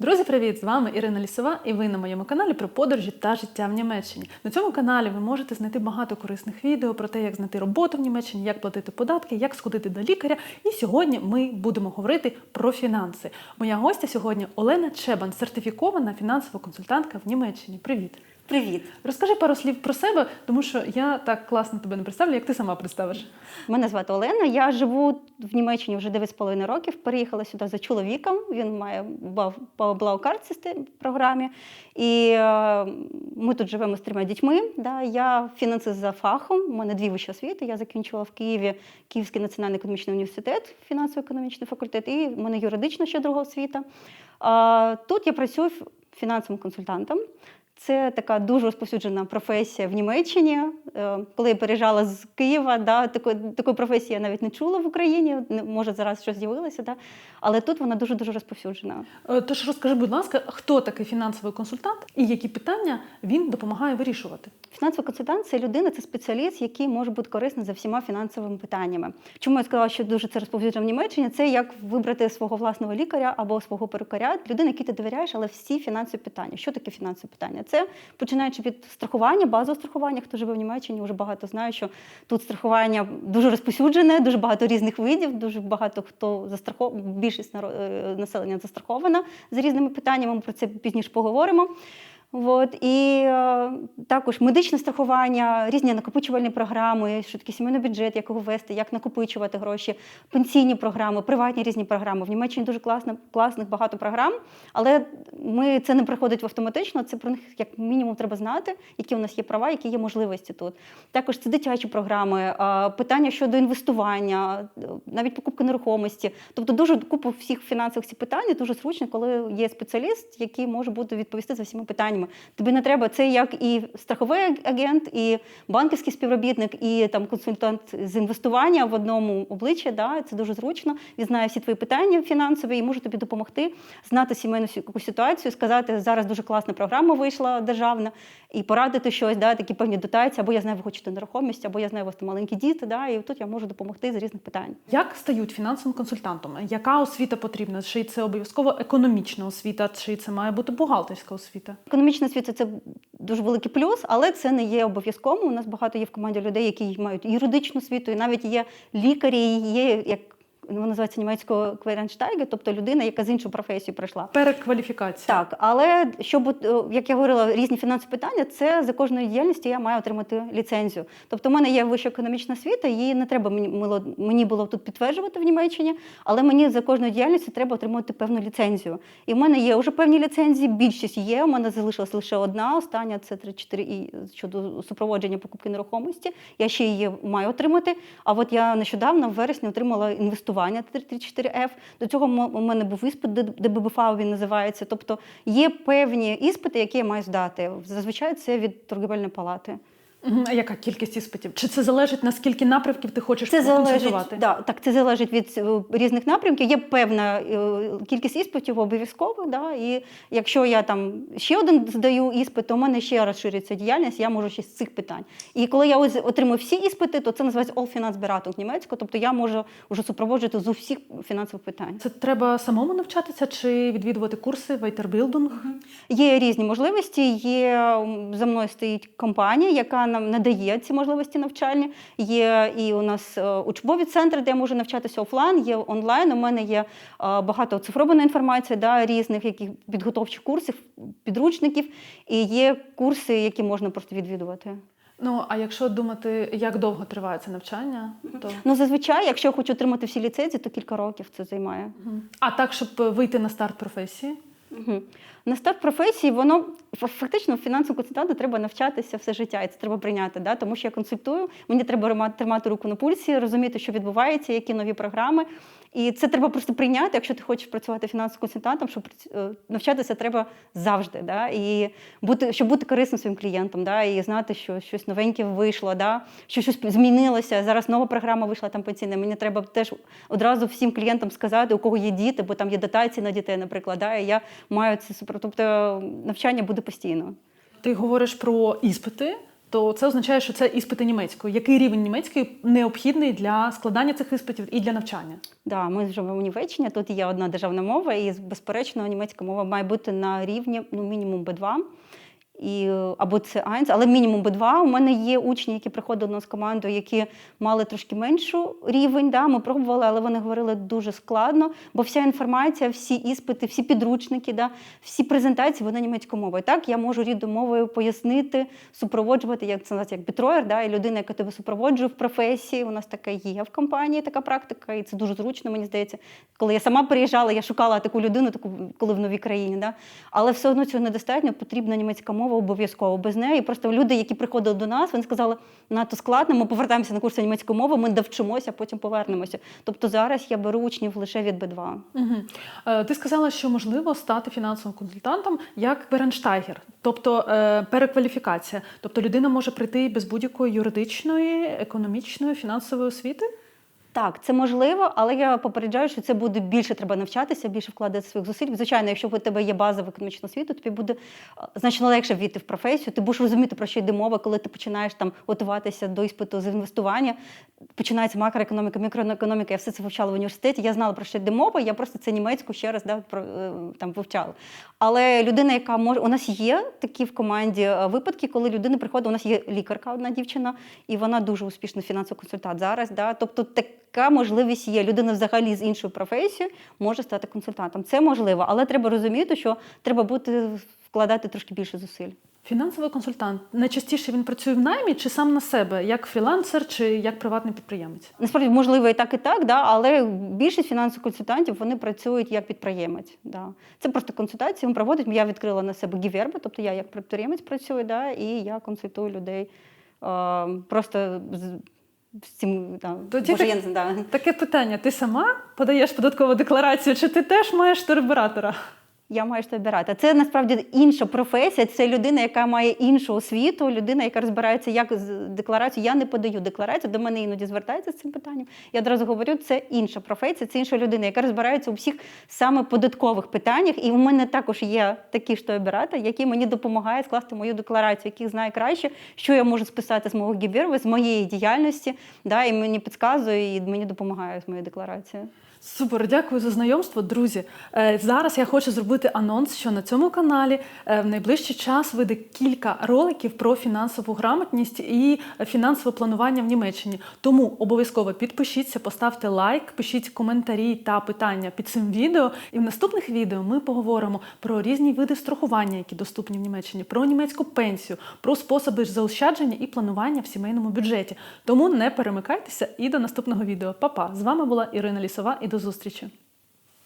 Друзі, привіт! З вами Ірина Лісова, і ви на моєму каналі про подорожі та життя в Німеччині. На цьому каналі ви можете знайти багато корисних відео про те, як знайти роботу в Німеччині, як платити податки, як сходити до лікаря. І сьогодні ми будемо говорити про фінанси. Моя гостя сьогодні Олена Чебан, сертифікована фінансова консультантка в Німеччині. Привіт! Привіт, Розкажи пару слів про себе, тому що я так класно тебе не представлю, як ти сама представиш. мене звати Олена. Я живу в Німеччині вже 9,5 років. Переїхала сюди за чоловіком. Він має по блаукарт програмі. І е, ми тут живемо з трьома дітьми. Да. Я фінансист за фахом. У мене дві вищі освіти. Я закінчила в Києві Київський національний економічний університет, фінансово-економічний факультет, і в мене юридична ще друга освіта. Тут я працюю фінансовим консультантом. Це така дуже розповсюджена професія в Німеччині. Е, Коли я переїжджала з Києва, да, такої, такої професії я навіть не чула в Україні. Може, зараз щось з'явилося, да? але тут вона дуже дуже розповсюджена. Е, Тож розкажи, будь ласка, хто такий фінансовий консультант і які питання він допомагає вирішувати? Фінансовий консультант це людина, це спеціаліст, який може бути корисний за всіма фінансовими питаннями. Чому я сказала, що дуже це розповсюджено в Німеччині? Це як вибрати свого власного лікаря або свого перукаря, людина, якій ти довіряєш, але всі фінансові питання. Що таке фінансові питання? Це починаючи від страхування, базового страхування. Хто живе в Німеччині, вже багато знає, що тут страхування дуже розповсюджене, дуже багато різних видів, дуже багато хто застрахов... більшість е, населення застрахована за різними питаннями. Ми про це пізніше поговоримо. От, і е, також медичне страхування, різні накопичувальні програми, що таке сімейний бюджет, як його вести, як накопичувати гроші, пенсійні програми, приватні різні програми. В Німеччині дуже класно, класних багато програм, але ми це не приходить автоматично. Це про них як мінімум треба знати, які у нас є права, які є можливості тут. Також це дитячі програми, е, питання щодо інвестування, навіть покупки нерухомості. Тобто дуже купу всіх фінансових ці питань дуже зручно, коли є спеціаліст, який може бути відповісти за всіма питаннями. Тобі не треба це як і страховий агент, і банківський співробітник, і там консультант з інвестування в одному обличчі. Да, це дуже зручно. Він знає всі твої питання фінансові і може тобі допомогти знати сімейну ситуацію, сказати, зараз дуже класна програма вийшла державна, і порадити щось, да, такі певні дотації, або я знаю, ви хочете нерухомість, або я знаю, у вас там маленькі діти, да, і тут я можу допомогти з різних питань. Як стають фінансовим консультантом? Яка освіта потрібна? Чи це обов'язково економічна освіта, чи це має бути бухгалтерська освіта? Економічна освіта це дуже великий плюс, але це не є обов'язковим. У нас багато є в команді людей, які мають юридичну освіту, і навіть є лікарі, є як воно називається німецькою кверенштайге, тобто людина, яка з іншою професією прийшла. Перекваліфікація. Так, але щоб, е, як я говорила, різні фінансові питання, це за кожною діяльністю я маю отримати ліцензію. Тобто, в мене є вища економічна освіта, її не треба мені мені було тут підтверджувати в Німеччині, але мені за кожною діяльністю треба отримати певну ліцензію. І в мене є вже певні ліцензії, більшість є. У мене залишилась лише одна. Остання це 3-4 і щодо супроводження покупки нерухомості. Я ще її маю отримати. А от я нещодавно в вересні отримала інвестування 34F. До цього у мене був іспит, ДББФА він називається. Тобто є певні іспити, які я маю здати. Зазвичай це від торгівельної палати. А яка кількість іспитів? Чи це залежить наскільки напрямків ти хочеш Це залежить, да, так, це залежить від е, різних напрямків. Є певна е, кількість іспитів обов'язково. Да, і якщо я там ще один здаю іспит, то у мене ще розширюється діяльність, я можу ще з цих питань. І коли я ось отримую всі іспити, то це називається All німецько, тобто я можу вже супроводжувати з усіх фінансових питань. Це треба самому навчатися чи відвідувати курси вайтербілдинг? Є різні можливості. Є за мною стоїть компанія, яка нам надає ці можливості навчальні. Є і у нас е, учбові центри, де я можу навчатися офлайн, є онлайн. У мене є е, багато цифрованої інформації, да, різних яких підготовчих курсів, підручників, і є курси, які можна просто відвідувати. Ну а якщо думати, як довго триває це навчання, то Ну зазвичай, якщо я хочу отримати всі ліцензії, то кілька років це займає. А так, щоб вийти на старт професії. Угу. На старт професії, воно фактично фінансовому консультанту треба навчатися все життя, і це треба прийняти. Да? Тому що я консультую, мені треба рима- тримати руку на пульсі, розуміти, що відбувається, які нові програми. І це треба просто прийняти, якщо ти хочеш працювати фінансовим консультантом, щоб е, навчатися треба завжди. Да? І бути, щоб бути корисним своїм клієнтам, да? і знати, що щось новеньке вийшло, да? що щось змінилося. Зараз нова програма вийшла там пенсійна. Мені треба теж одразу всім клієнтам сказати, у кого є діти, бо там є дотації на дітей, наприклад. Да? І я маю це супер. Тобто навчання буде постійно. Ти говориш про іспити. то це означає, що це іспити німецької. Який рівень німецької необхідний для складання цих іспитів і для навчання? Да, ми живемо в Німеччині, тут є одна державна мова, і безперечно, німецька мова має бути на рівні ну, мінімум B2. І, або це Айнс, але мінімум B2. У мене є учні, які приходили до нас в команду, які мали трошки меншу рівень. Да, ми пробували, але вони говорили дуже складно, бо вся інформація, всі іспити, всі підручники, да, всі презентації вони німецькою мовою. Так, я можу рідною мовою пояснити, супроводжувати, як це називається, як бітроєр, да, і людина, яка тебе супроводжує в професії. У нас таке є в компанії, така практика, і це дуже зручно, мені здається. Коли я сама приїжджала, я шукала таку людину, таку коли в новій країні. Да? Але все одно цього недостатньо, потрібна німецька мова обов'язково. Без неї просто люди, які приходили до нас, вони сказали, надто складно, ми повертаємося на курси німецької мови, ми довчимося, потім повернемося. Тобто зараз я беру учнів лише від Б2. Угу. Е, ти сказала, що можливо стати фінансовим консультантом як Беренштайгер, тобто е, перекваліфікація. Тобто людина може прийти без будь-якої юридичної, економічної, фінансової освіти. Так, це можливо, але я попереджаю, що це буде більше треба навчатися, більше вкладати своїх зусиль. Звичайно, якщо у тебе є база в економічну освіту, тобі буде е, значно легше війти в професію. Ти будеш розуміти, про що йде мова, коли ти починаєш там готуватися до іспиту з інвестування. Починається макроекономіка, мікроекономіка. Я все це вивчала в університеті. Я знала про що йде мова. Я просто це німецьку ще раз да, про, е, там вивчала. Але людина, яка може у нас є такі в команді е, випадки, коли людина приходить. У нас є лікарка, одна дівчина, і вона дуже успішний фінансовий консультант зараз. Да? Тобто така можливість є. Людина взагалі з іншою професією може стати консультантом. Це можливо, але треба розуміти, що треба бути вкладати трошки більше зусиль. Фінансовий консультант найчастіше він працює в наймі чи сам на себе, як фрілансер чи як приватний підприємець? Насправді можливо і так, і так, да, але більшість фінансових консультантів вони працюють як підприємець. Да. Це просто консультації. Він проводить. Я відкрила на себе гіверби, тобто я як підприємець працюю, да, і я консультую людей е, просто з, там, Тоді може, так- я не знаю, да. Таке питання: ти сама подаєш податкову декларацію, чи ти теж маєш туроператора? Я маю що обирати. Це насправді інша професія. Це людина, яка має іншу освіту, людина, яка розбирається, як з декларацію. Я не подаю декларацію. До мене іноді звертаються з цим питанням. Я одразу говорю, це інша професія, це інша людина, яка розбирається у всіх саме податкових питаннях. І у мене також є такі оператор, які мені допомагають скласти мою декларацію, який знає краще, що я можу списати з мого гібірви, з моєї діяльності. Да, і мені підказує, і мені допомагає з моєю декларацією. Супер, дякую за знайомство, друзі. Е, Зараз я хочу зробити анонс, що на цьому каналі е, в найближчий час вийде кілька роликів про фінансову грамотність і фінансове планування в Німеччині. Тому обов'язково підпишіться, поставте лайк, пишіть коментарі та питання під цим відео. І в наступних відео ми поговоримо про різні види страхування, які доступні в Німеччині, про німецьку пенсію, про способи заощадження і планування в сімейному бюджеті. Тому не перемикайтеся і до наступного відео. Па-па! З вами була Ірина Лісова і до зустрічі.